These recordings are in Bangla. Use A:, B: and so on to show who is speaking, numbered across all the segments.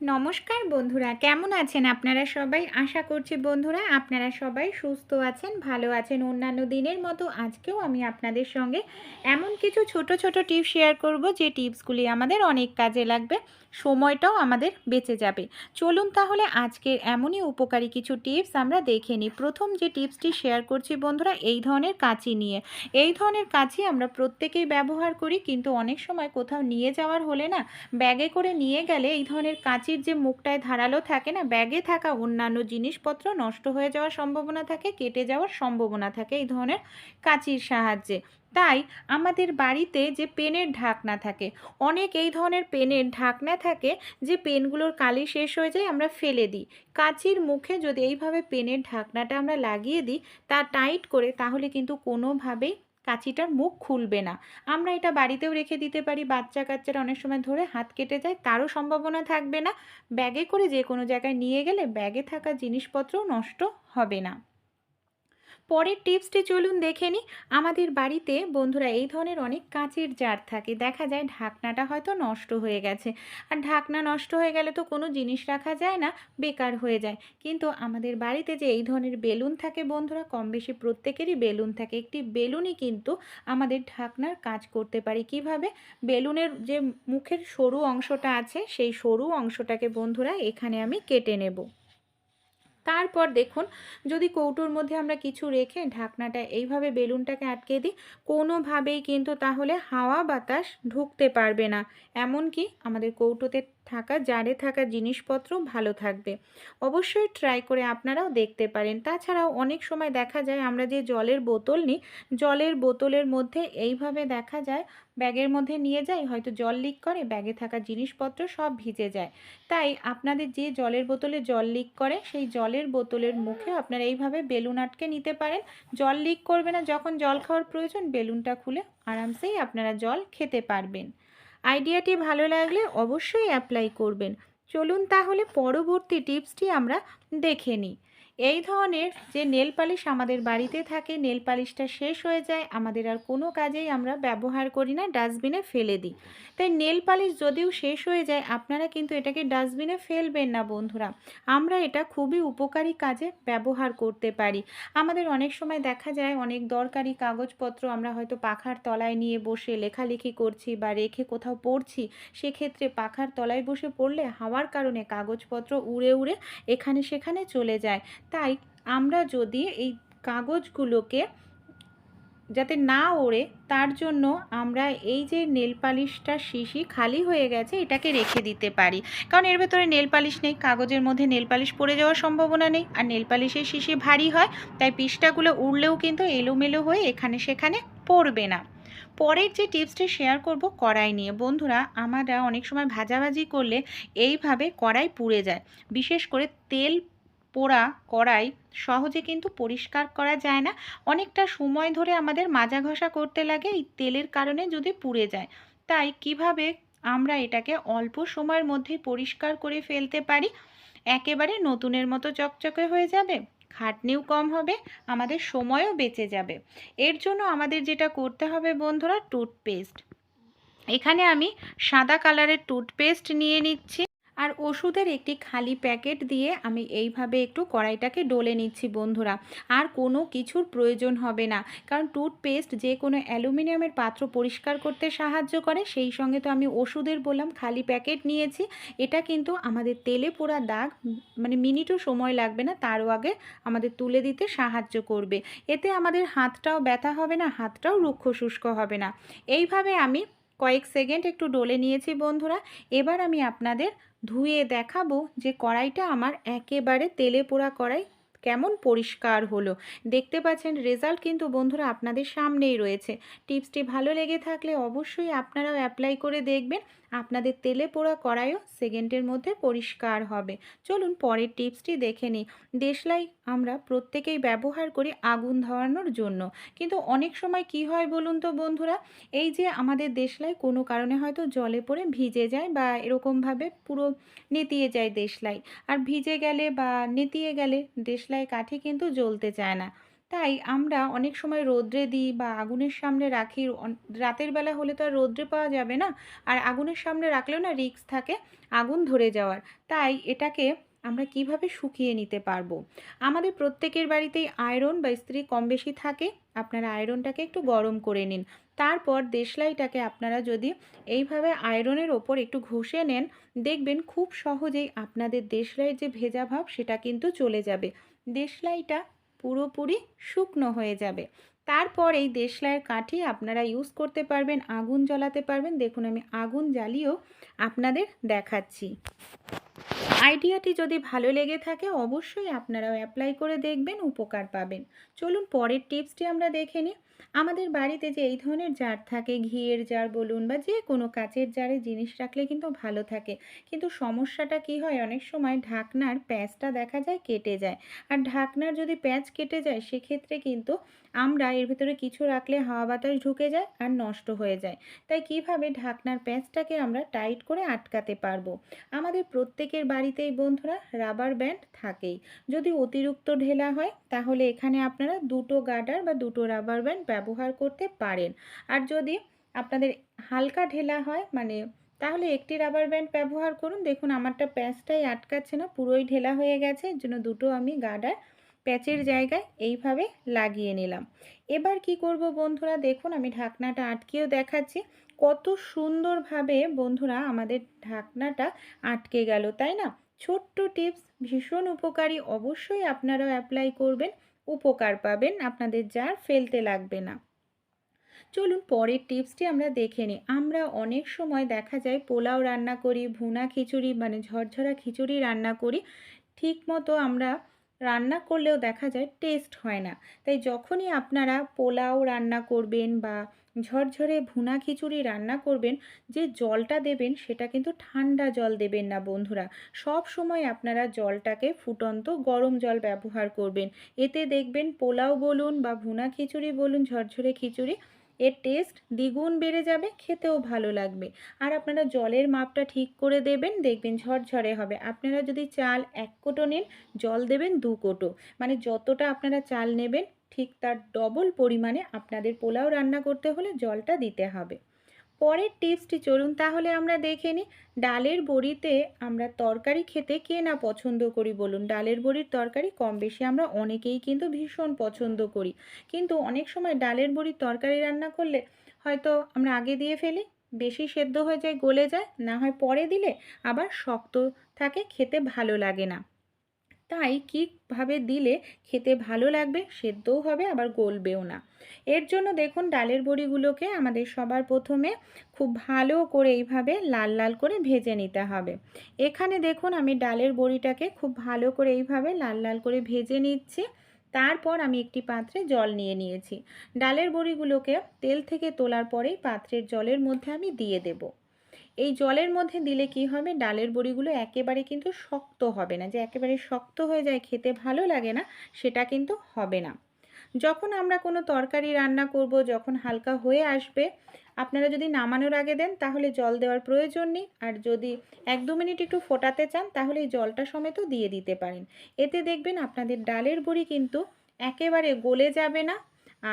A: নমস্কার বন্ধুরা, কেমন আছেন আপনারা সবাই? আশা করছি বন্ধুরা আপনারা সবাই সুস্থ আছেন, ভালো আছেন। অন্যান্য দিনের মতো আজকেও আমি আপনাদের সঙ্গে এমন কিছু ছোট ছোট টিপস শেয়ার করব যে টিপসগুলি আমাদের অনেক কাজে লাগবে। সময়টাও আমাদের বেঁচে যাবে। চলুন তাহলে আজকের এমনই উপকারী কিছু টিপস আমরা দেখে নিই। প্রথম যে টিপসটি শেয়ার করছি বন্ধুরা, এই ধরনের কাঁচি নিয়ে। এই ধরনের কাঁচি আমরা প্রত্যেকেই ব্যবহার করি, কিন্তু অনেক সময় কোথাও নিয়ে যাওয়ার হলে না, ব্যাগে করে নিয়ে গেলে এই ধরনের কাঁচির যে মুখটায় ধারালো থাকে না, ব্যাগে থাকা অন্যান্য জিনিসপত্র নষ্ট হয়ে যাওয়ার সম্ভাবনা থাকে, কেটে যাওয়ার সম্ভাবনা থাকে এই ধরনের কাঁচির সাহায্যে। তাই আমাদের বাড়িতে যে পেনের ঢাকনা থাকে, অনেক এই ধরনের পেনের ঢাকনা থাকে যে পেনগুলোর কালি শেষ হয়ে যায় আমরা ফেলে দিই। কাঁচির মুখে যদি এইভাবে পেনের ঢাকনাটা আমরা লাগিয়ে দিই, তা টাইট করে তাহলে কিন্তু কোনোভাবেই কাঁচিটার মুখ খুলবে না। আমরা এটা বাড়িতেও রেখে দিতে পারি, বাচ্চা কাচ্চারা অনেক সময় ধরে হাত কেটে যায়, তারও সম্ভাবনা থাকবে না। ব্যাগে করে যে কোনো জায়গায় নিয়ে গেলে ব্যাগে থাকা জিনিসপত্রও নষ্ট হবে না। পরের টিপসটি চলুন দেখে নিই। আমাদের বাড়িতে বন্ধুরা এই ধরনের অনেক কাঁচের জার থাকে। দেখা যায় ঢাকনাটা হয়তো নষ্ট হয়ে গেছে। আর ঢাকনা নষ্ট হয়ে গেলে তো কোনো জিনিস রাখা যায় না, বেকার হয়ে যায়। কিন্তু আমাদের বাড়িতে যে এই ধরনের বেলুন থাকে বন্ধুরা, কম বেশি প্রত্যেকেরই বেলুন থাকে। একটি বেলুনই কিন্তু আমাদের ঢাকনার কাজ করতে পারে। কীভাবে? বেলুনের যে মুখের সরু অংশটা আছে, সেই সরু অংশটাকে বন্ধুরা এখানে আমি কেটে নেব। তারপর দেখুন, যদি কৌটোর মধ্যে আমরা কিছু রেখে ঢাকনাটা এইভাবে বেলুনটাকে আটকে দিই, কোনোভাবেই কিন্তু তাহলে হাওয়া বাতাস ঢুকতে পারবে না। এমনকি আমাদের কৌটোতে থাকা, জারে থাকা জিনিসপত্র ভালো থাকবে। অবশ্যই ট্রাই করে আপনারাও দেখতে পারেন। তাছাড়াও অনেক সময় দেখা যায় আমরা যে জলের বোতল নিই, জলের বোতলের মধ্যে এইভাবে দেখা যায় ব্যাগের মধ্যে নিয়ে যাই, হয়তো জল লিক করে, ব্যাগে থাকা জিনিসপত্র সব ভিজে যায়। তাই আপনাদের যে জলের বোতলে জল লিক করে, সেই জলের বোতলের মুখে আপনারা এইভাবে বেলুন আটকে নিতে পারেন। জল লিক করবে না, যখন জল খাওয়ার প্রয়োজন, বেলুনটা খুলে আরামসেই আপনারা জল খেতে পারবেন। আইডিয়াটি ভালো লাগলে অবশ্যই অ্যাপ্লাই করবেন। চলুন তাহলে পরবর্তী টিপসটি আমরা দেখে নিই। এই ধরনের যে নেল পালিশ আমাদের বাড়িতে থাকে, নেল পালিশটা শেষ হয়ে যায়, আমাদের আর কোনো কাজেই আমরা ব্যবহার করি না, ডাস্টবিনে ফেলে দিই। তাই নেল পালিশ যদিও শেষ হয়ে যায়, আপনারা কিন্তু এটাকে ডাস্টবিনে ফেলবেন না বন্ধুরা। আমরা এটা খুবই উপকারী কাজে ব্যবহার করতে পারি। আমাদের অনেক সময় দেখা যায়, অনেক দরকারি কাগজপত্র আমরা হয়তো পাখার তলায় নিয়ে বসে লেখালেখি করছি বা রেখে কোথাও পড়ছি, সেক্ষেত্রে পাখার তলায় বসে পড়লে হাওয়ার কারণে কাগজপত্র উড়ে উড়ে এখানে সেখানে চলে যায়। তাই আমরা যদি এই কাগজগুলোকে যাতে না ওড়ে, তার জন্য আমরা এই যে নেল পালিশটা শিশি খালি হয়ে গেছে, এটাকে রেখে দিতে পারি। কারণ এর ভেতরে নেল পালিশ নেই, কাগজের মধ্যে নেল পালিশ পড়ে যাওয়ার সম্ভাবনা নেই। আর নেল পালিশের শিশি ভারী হয়, তাই পিসটাগুলো উড়লেও কিন্তু এলোমেলো হয়ে এখানে সেখানে পড়বে না। পরের যে টিপসটি শেয়ার করব কড়াই নিয়ে। বন্ধুরা, আমরা অনেক সময় ভাজাভাজি করলে এইভাবে কড়াই পুড়ে যায়। বিশেষ করে তেল পোড়া কড়াই সহজে কিন্তু পরিষ্কার করা যায় না। অনেকটা সময় ধরে আমাদের মাজা ঘষা করতে লাগে, এই তেলের কারণে যদি পুড়ে যায়। তাই কীভাবে আমরা এটাকে অল্প সময়ের মধ্যেই পরিষ্কার করে ফেলতে পারি? একেবারে নতুনের মতো চকচকে হয়ে যাবে, খাটনিও কম হবে, আমাদের সময়ও বেঁচে যাবে। এর জন্য আমাদের যেটা করতে হবে বন্ধুরা টুথপেস্ট এখানে আমি সাদা কালারের টুথপেস্ট নিয়ে নিচ্ছি। আর ওষুধের একটি খালি প্যাকেট দিয়ে আমি এইভাবে একটু কড়াইটাকে ডলে নিচ্ছি বন্ধুরা। আর কোনো কিছুর প্রয়োজন হবে না। কারণ টুথপেস্ট যে কোনো অ্যালুমিনিয়ামের পাত্র পরিষ্কার করতে সাহায্য করে, সেই সঙ্গে তো আমি ওষুধের বললাম, খালি প্যাকেট নিয়েছি। এটা কিন্তু আমাদের তেলে পোড়া দাগ মানে মিনিটও সময় লাগবে না, তারও আগে আমাদের তুলে দিতে সাহায্য করবে। এতে আমাদের হাতটাও ব্যথা হবে না, হাতটাও রুক্ষ শুষ্ক হবে না। এইভাবে আমি কয়েক সেকেন্ড একটু ডলে নিয়েছি বন্ধুরা, এবার আমি আপনাদের ধুয়ে দেখাবো যে কড়াইটা আমার একেবারে তেলে পোড়া কড়াই কেমন পরিষ্কার হলো। দেখতে পাচ্ছেন রেজাল্ট কিন্তু বন্ধুরা আপনাদের সামনেই রয়েছে। টিপসটি ভালো লেগে থাকলে অবশ্যই আপনারাও অ্যাপ্লাই করে দেখবেন। আপনাদের তেলে পোড়া কড়াইও সেকেন্ডের মধ্যে পরিষ্কার হবে। চলুন পরের টিপসটি দেখে নিই। দেশলাই আমরা প্রত্যেকেই ব্যবহার করি আগুন ধরানোর জন্য। কিন্তু অনেক সময় কি হয় বলুন তো বন্ধুরা? এই যে আমাদের দেশলাই কোনো কারণে হয়তো জলে পড়ে ভিজে যায় বা এরকমভাবে পুরো নেতিয়ে যায় দেশলাই। আর ভিজে গেলে বা নেতিয়ে গেলে দেশলাই কাঠি কিন্তু জ্বলতে চায় না। তাই আমরা অনেক সময় রৌদ্রে দিই বা আগুনের সামনে রাখি। রাতের বেলা হলে তো আর রৌদ্রে পাওয়া যাবে না। আর আগুনের সামনে রাখলেও না রিস্ক থাকে আগুন ধরে যাওয়ার। তাই এটাকে আমরা কীভাবে শুকিয়ে নিতে পারব? আমাদের প্রত্যেকের বাড়িতেই আয়রন বা ইস্ত্রি কম বেশি থাকে। আপনারা আয়রনটাকে একটু গরম করে নিন। তারপর দেশলাইটাকে আপনারা যদি এইভাবে আয়রনের ওপর একটু ঘষে নেন, দেখবেন খুব সহজেই আপনাদের দেশলাইয়ের যে ভেজা ভাব সেটা কিন্তু চলে যাবে। দেশলাইটা পুরোপুরি শুকনো হয়ে যাবে। তারপর এই দেশলাইয়ের কাঠি আপনারা ইউজ করতে পারবেন, আগুন জ্বালাতে পারবেন। দেখুন আমি আগুন জ্বালিয়েও আপনাদের দেখাচ্ছি। আইডিয়াটি যদি ভালো লেগে থাকে, অবশ্যই আপনারাও অ্যাপ্লাই করে দেখবেন, উপকার পাবেন। চলুন পরের টিপসটি আমরা দেখে নিই। আমাদের বাড়িতে যে এই ধরনের জার থাকে, ঘিয়ের জার বলুন বা যে কোনো কাচের জারে জিনিস রাখলে কিন্তু ভালো থাকে। কিন্তু সমস্যাটা কি হয়? অনেক সময় ঢাকনার প্যাঁচটা দেখা যায় কেটে যায়। আর ঢাকনার যদি প্যাঁচ কেটে যায়, সেক্ষেত্রে কিন্তু আমরা এর ভিতরে কিছু রাখলে হাওয়া বাতাস ঢুকে যায় আর নষ্ট হয়ে যায়। তাই কীভাবে ঢাকনার প্যাঁচটাকে আমরা টাইট করে আটকাতে পারব? আমাদের প্রত্যেকের বাড়িতেই বন্ধুরা রাবার ব্যান্ড থাকেই। যদি অতিরিক্ত ঢেলা হয়, তাহলে এখানে আপনারা দুটো গার্ডার বা দুটো রাবার ব্যান্ড ব্যবহার করতে পারেন। আর যদি আপনাদের হালকা ঢেলা হয় মানে তাহলে একটি রাবার ব্যান্ড ব্যবহার করুন। দেখুন, আমারটা প্যাঁচটাই আটকাচ্ছে না, পুরোই ঢেলা হয়ে গেছে। জন্য দুটো আমি গার্ডার প্যাচের জায়গায় এইভাবে লাগিয়ে নিলাম। এবার কি করব বন্ধুরা? দেখুন, আমি ঢাকনাটা আটকেও দেখাচ্ছি। কত সুন্দরভাবে বন্ধুরা আমাদের ঢাকনাটা আটকে গেল, তাই না? ছোট্ট টিপস ভীষণ উপকারী, অবশ্যই আপনারাও অ্যাপ্লাই করবেন। উপকার পাবেন, আপনাদের জার ফেলতে লাগবে না। চলুন পরের টিপসটি আমরা দেখে নিই। আমরা অনেক সময় দেখা যায় পোলাও রান্না করি, ভুনা খিচুড়ি মানে ঝরঝরা খিচুড়ি রান্না করি ঠিক মতো আমরা রান্না করলেও দেখা যায় টেস্ট হয় না। তাই যখনই আপনারা পোলাও রান্না করবেন বা ঝরঝরে ভুনা খিচুড়ি রান্না করবেন, যে জলটা দেবেন সেটা কিন্তু ঠান্ডা জল দেবেন না বন্ধুরা। সব সময় আপনারা জলটাকে ফুটন্ত গরম জল ব্যবহার করবেন। এতে দেখবেন পোলাও বলুন বা ভুনা খিচুড়ি বলুন, ঝরঝরে খিচুড়ি, এর টেস্ট দ্বিগুণ বেড়ে যাবে, খেতেও ভালো লাগবে। আর আপনারা জলের মাপটা ঠিক করে দেবেন, দেখবেন ঝরঝরে হবে। আপনারা যদি চাল এক কোটো নেন, জল দেবেন দু কোটো। মানে যতটা আপনারা চাল নেবেন ঠিক তার ডবল পরিমাণে আপনাদের পোলাও রান্না করতে হলে জলটা দিতে হবে। পরের টিপসটি চলুন তাহলে আমরা দেখে নিই, ডালের বড়িতে আমরা তরকারি খেতে কে না পছন্দ করি বলুন? ডালের বড়ির তরকারি কম বেশি আমরা অনেকেই কিন্তু ভীষণ পছন্দ করি। কিন্তু অনেক সময় ডালের বড়ির তরকারি রান্না করলে হয়তো আমরা আগে দিয়ে ফেলি, বেশি সেদ্ধ হয়ে যায়, গলে যায়, না হয় পরে দিলে আবার শক্ত থাকে, খেতে ভালো লাগে না। তাই কীভাবে দিলে খেতে ভালো লাগবে সেদ্ধও হবে, আবার গলবেও না। এর জন্য দেখুন ডালের বড়িগুলোকে আমাদের সবার প্রথমে খুব ভালো করে এইভাবে লাল লাল করে ভেজে নিতে হবে। এখানে দেখুন আমি ডালের বড়িটাকে খুব ভালো করে এইভাবে লাল লাল করে ভেজে নিচ্ছি। তারপর আমি একটি পাত্রে জল নিয়ে নিয়েছি। ডালের বড়িগুলোকে তেল থেকে তোলার পরেই পাত্রের জলের মধ্যে আমি দিয়ে দেবো। এই জলের মধ্যে দিলে কি হবে? ডালের বড়িগুলো একেবারে কিন্তু শক্ত হবে না। যে একেবারে শক্ত হয়ে যায়, খেতে ভালো লাগে না, সেটা কিন্তু হবে না। যখন আমরা কোনো তরকারি রান্না করব, যখন হালকা হয়ে আসবে, আপনারা যদি নামানোর আগে দেন, তাহলে জল দেওয়ার প্রয়োজন নেই। আর যদি এক দু মিনিট একটু ফোটাতে চান, তাহলে এই জলটা সমেতও দিয়ে দিতে পারেন। এতে দেখবেন আপনাদের ডালের বড়ি কিন্তু একেবারে গলে যাবে না,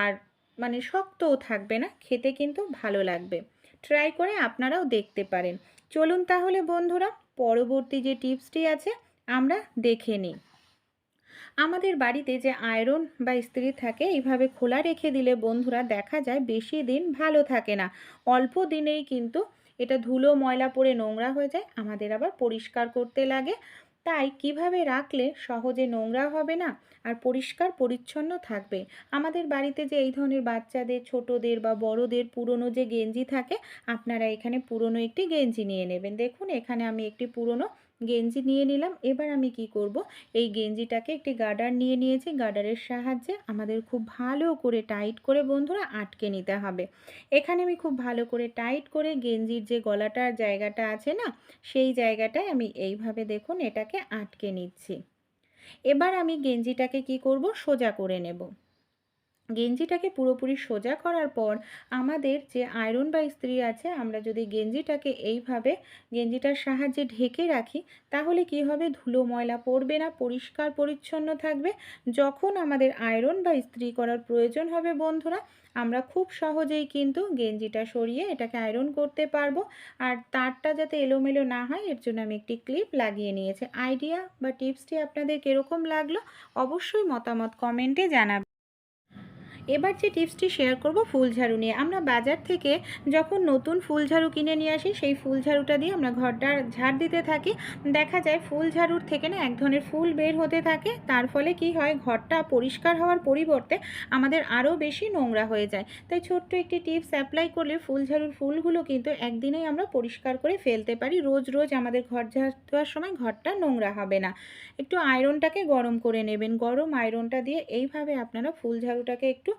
A: আর মানে শক্তও থাকবে না, খেতে কিন্তু ভালো লাগবে। ট্রাই করে আপনারাও দেখতে পারেন। চলুন তাহলে বন্ধুরা, পরবর্তী যে টিপসটি আছে, আমরা দেখে নিই। আমাদের বাড়িতে যে আয়রন বা ইস্ত্রি থাকে, এইভাবে খোলা রেখে দিলে বন্ধুরা দেখা যায় বেশি দিন ভালো থাকে না। অল্প দিনেই কিন্তু এটা ধুলো, ময়লা পড়ে নোংরা হয়ে যায়, আমাদের আবার পরিষ্কার করতে লাগে। তাই কীভাবে রাখলে সহজে নোংরা হবে না আর পরিষ্কার পরিচ্ছন্ন থাকবে? আমাদের বাড়িতে যে এই ধরনের বাচ্চাদের, ছোটদের বা বড়দের পুরনো যে গেঞ্জি থাকে, আপনারা এখানে পুরনো একটি গেঞ্জি নিয়ে নেবেন। দেখুন, এখানে আমি একটি পুরনো গেঞ্জি নিয়ে নিলাম। এবার আমি কি করব? এই গেঞ্জিটাকে একটি গার্ডার নিয়ে নিয়েছি। গার্ডারের সাহায্যে আমাদের খুব ভালো করে টাইট করে বন্ধুরা আটকে নিতে হবে। এখানে আমি খুব ভালো করে টাইট করে গেঞ্জির যে গলাটার জায়গাটা আছে না, সেই জায়গাটায় আমি এইভাবে দেখুন এটাকে আটকে নিচ্ছি। এবার আমি গেঞ্জিটাকে কি করব? সোজা করে নেব। গেঞ্জিটাকে পুরোপুরি সোজা করার পর আমাদের যে আয়রন বা ইস্ত্রি আছে, আমরা যদি গেঞ্জিটাকে এইভাবে গেঞ্জিটার সাহায্যে ঢেকে রাখি, তাহলে কি হবে? ধুলো, ময়লা পড়বে না, পরিষ্কার, পরিচ্ছন্ন থাকবে। যখন আমাদের আয়রন বা ইস্ত্রি করার প্রয়োজন হবে বন্ধুরা, আমরা খুব সহজেই কিন্তু গেঞ্জিটা সরিয়ে এটাকে আয়রন করতে পারব। আর তারটা যাতে এলোমেলো না হয়, এর জন্য আমি একটি ক্লিপ লাগিয়ে নিয়েছি। আইডিয়া বা টিপসটি আপনাদের কীরকম লাগল, অবশ্যই মতামত কমেন্টে জানাবেন। এবার যে টিপসটি শেয়ার করব ফুল ঝাড়ু নিয়ে। আমরা বাজার থেকে যখন নতুন ফুল ঝাড়ু কিনে নিয়ে আসি, সেই ফুল ঝাড়ুটা দিয়ে আমরা ঘরটা ঝাড় দিতে থাকি। দেখা যায় ফুল ঝাড়ুর থেকে না এক ধরনের ফুল বের হতে থাকে। তার ফলে কি হয়, ঘরটা পরিষ্কার হওয়ার পরিবর্তে আমাদের আরও বেশি নোংরা হয়ে যায়। তাই ছোট্ট একটি টিপস অ্যাপ্লাই করলে ফুল ঝাড়ুর ফুলগুলো কিন্তু একদিনেই আমরা পরিষ্কার করে ফেলতে পারি। রোজ রোজ আমাদের ঘর ঝাড় দেওয়ার সময় ঘরটা নোংরা হবে না। একটু আয়রনটাকে গরম করে নেবেন। গরম আয়রনটা দিয়ে এইভাবে আপনারা ফুল ঝাড়ুটাকে একটু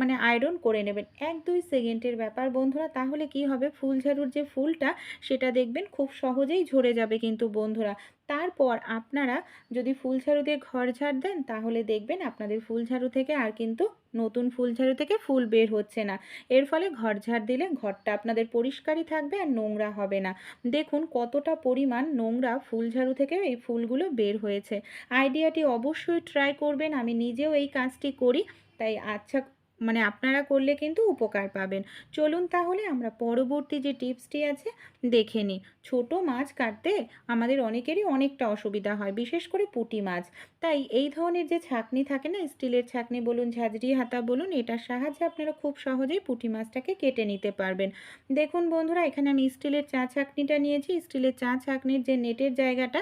A: মানে আয়রন করে নেবেন। এক দুই সেকেন্ডের ব্যাপার বন্ধুরা, তাহলে কি হবে? ফুল ঝাড়ুর যে ফুলটা, সেটা দেখবেন খুব সহজেই ঝরে যাবে কিন্তু বন্ধুরা। তারপর আপনারা যদি ফুল ঝাড়ু দিয়ে ঘর ঝাড় দেন, তাহলে দেখবেন আপনাদের ফুল ঝাড়ু থেকে আর কিন্তু নতুন ফুল ঝাড়ু থেকে ফুল বের হচ্ছে না। এর ফলে ঘর ঝাড় দিলে ঘরটা আপনাদের পরিষ্কারই থাকবে আর নোংরা হবে না। দেখুন কতটা পরিমাণ নোংরা ফুল ঝাড়ু থেকে এই ফুলগুলো বের হয়েছে। আইডিয়াটি অবশ্যই ট্রাই করবেন। আমি নিজেও এই কাজটি করি। তাই আচ্ছা মানে আপনারা করলে কিন্তু উপকার পাবেন। চলুন তাহলে আমরা পরবর্তী যে টিপসটি আছে দেখে নিই। ছোটো মাছ কাটতে আমাদের অনেকেরই অনেকটা অসুবিধা হয়, বিশেষ করে পুঁটি মাছ। তাই এই ধরনের যে ছাকনি থাকে না, স্টিলের ছাকনি বলুন, ঝাঁঝরি হাতা বলুন, এটার সাহায্যে আপনারা খুব সহজেই পুঁটি মাছটাকে কেটে নিতে পারবেন। দেখুন বন্ধুরা, এখানে আমি স্টিলের চা ছাকনিটা নিয়েছি। স্টিলের চা ছাকনির যে নেটের জায়গাটা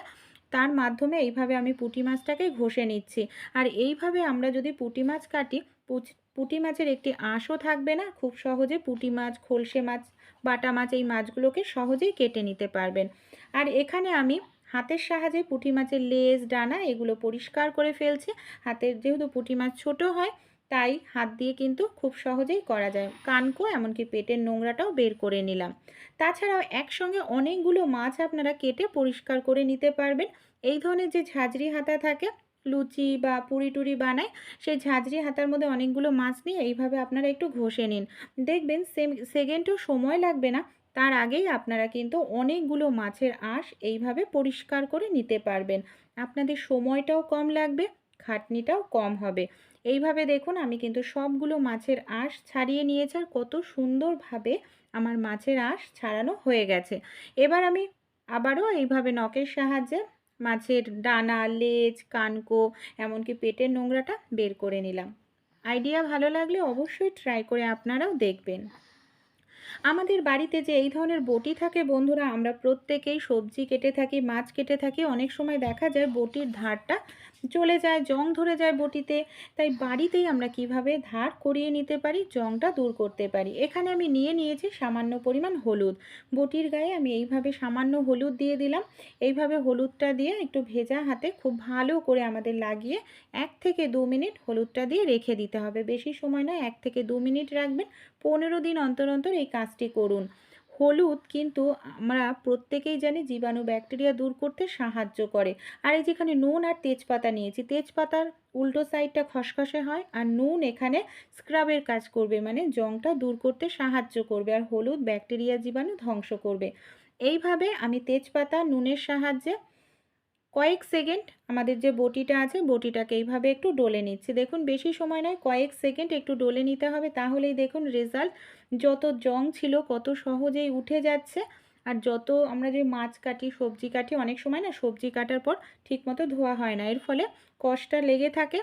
A: তার মাধ্যমে এইভাবে আমি পুঁটি মাছটাকে ঘষে নিচ্ছি। আর এইভাবে আমরা যদি পুঁটি মাছ কাটি পুঁটি মাছের একটি আঁশও থাকবে না, খুব সহজে পুঁটি মাছ, খোলসে মাছ, বাটা মাছ এই মাছগুলোকে সহজেই কেটে নিতে পারবেন। আর এখানে আমি হাতের সাহায্যে পুঁটি মাছের লেজ, ডানা এগুলো পরিষ্কার করে ফেলছি। হাতের যেহেতু পুঁটি মাছ ছোটো হয় তাই হাত দিয়ে কিন্তু খুব সহজেই করা যায়। কানকো, এমনকি পেটের নোংরাটাও বের করে নিলাম। তাছাড়াও একসঙ্গে অনেকগুলো মাছ আপনারা কেটে পরিষ্কার করে নিতে পারবেন। এই ধরনের যে ঝাঁঝরি হাতা থাকে, লুচি বা পুরি টুরি বানায়, সেই ঝাঁঝরি হাতার মধ্যে অনেকগুলো মাছ নিয়ে এইভাবে আপনারা একটু ঘষে নিন। দেখবেন সেম, সেকেন্ডও সময় লাগবে না, তার আগেই আপনারা কিন্তু অনেকগুলো মাছের আঁশ এইভাবে পরিষ্কার করে নিতে পারবেন। আপনাদের সময়টাও কম লাগবে, খাটনিটাও কম হবে। এইভাবে দেখুন আমি কিন্তু সবগুলো মাছের আঁশ ছাড়িয়ে নিয়েছি আর কত সুন্দরভাবে আমার মাছের আঁশ ছাড়ানো হয়ে গেছে। এবার আমি আবারও এইভাবে নখের সাহায্যে মাছের ডানা, লেজ, কানকো, এমনকি পেটের নোংরাটা বের করে নিলাম। আইডিয়া ভালো লাগলে অবশ্যই ট্রাই করে আপনারাও দেখবেন। আমাদের বাড়িতে যে এই ধরনের বটি থাকে বন্ধুরা, আমরা প্রত্যেকেই সবজি কেটে থাকি, মাছ কেটে থাকি, অনেক সময় দেখা যায় বটির ধারটা চলে যায়, জং ধরে যায় বটিতে। তাই বাড়িতেই আমরা কীভাবে ধার করিয়ে নিতে পারি, জংটা দূর করতে পারি। এখানে আমি নিয়ে নিয়েছি সামান্য পরিমাণ হলুদ। বটির গায়ে আমি এইভাবে সামান্য হলুদ দিয়ে দিলাম। এইভাবে হলুদটা দিয়ে একটু ভেজা হাতে খুব ভালো করে আমাদের লাগিয়ে এক থেকে দু মিনিট হলুদটা দিয়ে রেখে দিতে হবে। বেশি সময় নয়, এক থেকে দু মিনিট রাখবেন। পনেরো দিন অন্তর অন্তর এই কাজটি করুন। হলুদ কিন্তু আমরা প্রত্যেকেই জানি জীবাণু ব্যাকটেরিয়া দূর করতে সাহায্য করে। আর এই যেখানে নুন আর তেজপাতা নিয়েছি, তেজপাতার উল্টো সাইডটা খসখসে হয় আর নুন এখানে স্ক্রাবের কাজ করবে মানে জংটা দূর করতে সাহায্য করবে আর হলুদ ব্যাকটেরিয়া জীবাণু ধ্বংস করবে। এইভাবে আমি তেজপাতা, নুনের সাহায্যে কয়েক সেকেন্ড আমাদের যে বটিটা আছে, বটিটাকে এইভাবে একটু ডলে নিচ্ছি। দেখুন, বেশি সময় নয়, কয়েক সেকেন্ড একটু ডলে নিতে হবে। তাহলেই দেখুন রেজাল্ট যত জং ছিল কত সহজেই উঠে যাচ্ছে। আর যত আমরা যে মাছ কাটি, সবজি কাটি, অনেক সময় না সবজি কাটার পর ঠিকমতো ধোয়া হয় না। এর ফলে কষ্টটা লেগে থাকে।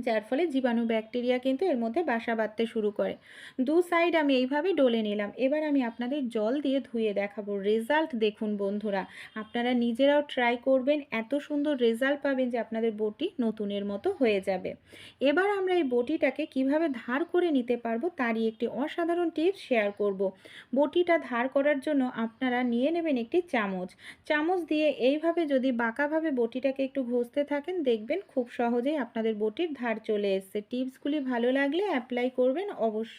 A: যার ফলে জীবাণু ব্যাকটেরিয়া কিন্তু এর মধ্যে বাসা বাঁধতে শুরু করে। দু সাইড আমি এইভাবে ডলে নিলাম। এবার আমি আপনাদের জল দিয়ে ধুয়ে দেখাবো। রেজাল্ট দেখুন বন্ধুরা। আপনারা নিজেরাও ট্রাই করবেন। এত সুন্দর রেজাল্ট পাবেন যে আপনাদের বটি নতুনের মতো হয়ে যাবে। এবার আমরা এই বটিটাকে কীভাবে ধার করে নিতে পারব তারই একটি অসাধারণ টিপস শেয়ার করব। বটিটা ধার করার জন্য আপনারা নিয়ে নেবেন একটি চামচ। চামচ দিয়ে এইভাবে যদি বাঁকাভাবে বটিটাকে একটু ঘষতে থাকেন, দেখবেন খুব সহজেই আপনাদের বটির ধার চলে এসছে। টিপসগুলি ভালো লাগলে অ্যাপ্লাই করবেন অবশ্যই।